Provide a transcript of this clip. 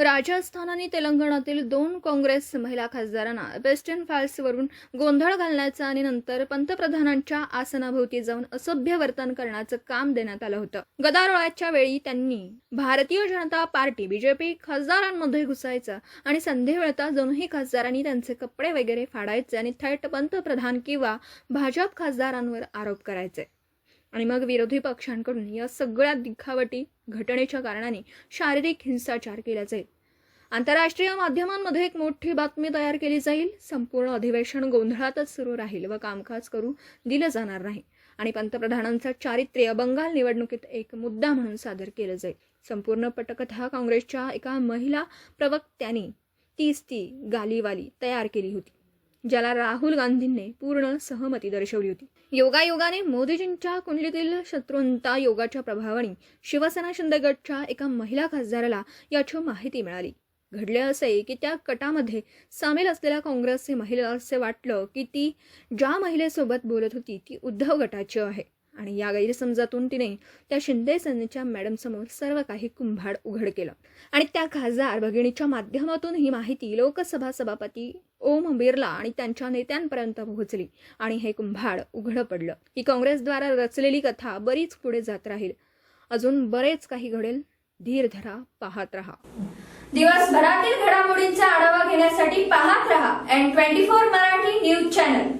राजस्थान आणि तेलंगणातील दोन काँग्रेस महिला खासदारांना वेस्टर्न फाईल्सवरून गोंधळ घालण्याचं आणि नंतर पंतप्रधानांच्या आसनाभोवती जाऊन असभ्य वर्तन करण्याचं काम देण्यात आलं होतं. गदारोळाच्या वेळी त्यांनी भारतीय जनता पार्टी बीजेपी खासदारांमध्ये घुसायचं आणि संधी मिळता दोनही खासदारांनी त्यांचे कपडे वगैरे फाडायचे आणि थेट पंतप्रधान किंवा भाजप खासदारांवर आरोप करायचे. आणि मग विरोधी पक्षांकडून या सगळ्या दिखावटी घटनेच्या कारणाने शारीरिक हिंसाचार केला जाईल. आंतरराष्ट्रीय माध्यमांमध्ये एक मोठी बातमी तयार केली जाईल. संपूर्ण अधिवेशन गोंधळातच सुरू राहील व कामकाज करू दिलं जाणार नाही. आणि पंतप्रधानांचं चारित्र्य बंगाल निवडणुकीत एक मुद्दा म्हणून सादर केलं जाईल. संपूर्ण पटकथा काँग्रेसच्या एका महिला प्रवक्त्यांनी तीस ती गालीवाली तयार केली होती. ज्याला राहुल गांधींनी पूर्ण सहमती दर्शवली होती. योगायोगाने मोदीजींच्या कुंडलीतील शत्रुंता योगाच्या प्रभावाने शिवसेना शिंदे गटच्या एका महिला खासदाराला याची माहिती मिळाली. घडले असे की त्या कटामध्ये सामील असलेल्या काँग्रेसचे महिला असे वाटलं की ती ज्या महिलेसोबत बोलत होती ती उद्धव गटाची आहे. आणि या गैरसमजातून तिने त्या शिंदे सेनेच्या मॅडमसमोर सर्व काही कुंभाड उघड केलं. आणि त्या खासदार भगिनीच्या माध्यमातून ही माहिती लोकसभा सभापती ओम बिर्ला आणि त्यांच्या नेत्यांपर्यंत पोहोचली आणि हे कुंभाड उघडं पडलं. ही काँग्रेसद्वारा रचलेली कथा बरीच पुढे जात राहील. अजून बरेच काही घडेल. धीर धरा पाहत राहा. दिवसभरातील घडामोडींचा आढावा घेण्यासाठी पाहत राहा N twenty four Marathi news channel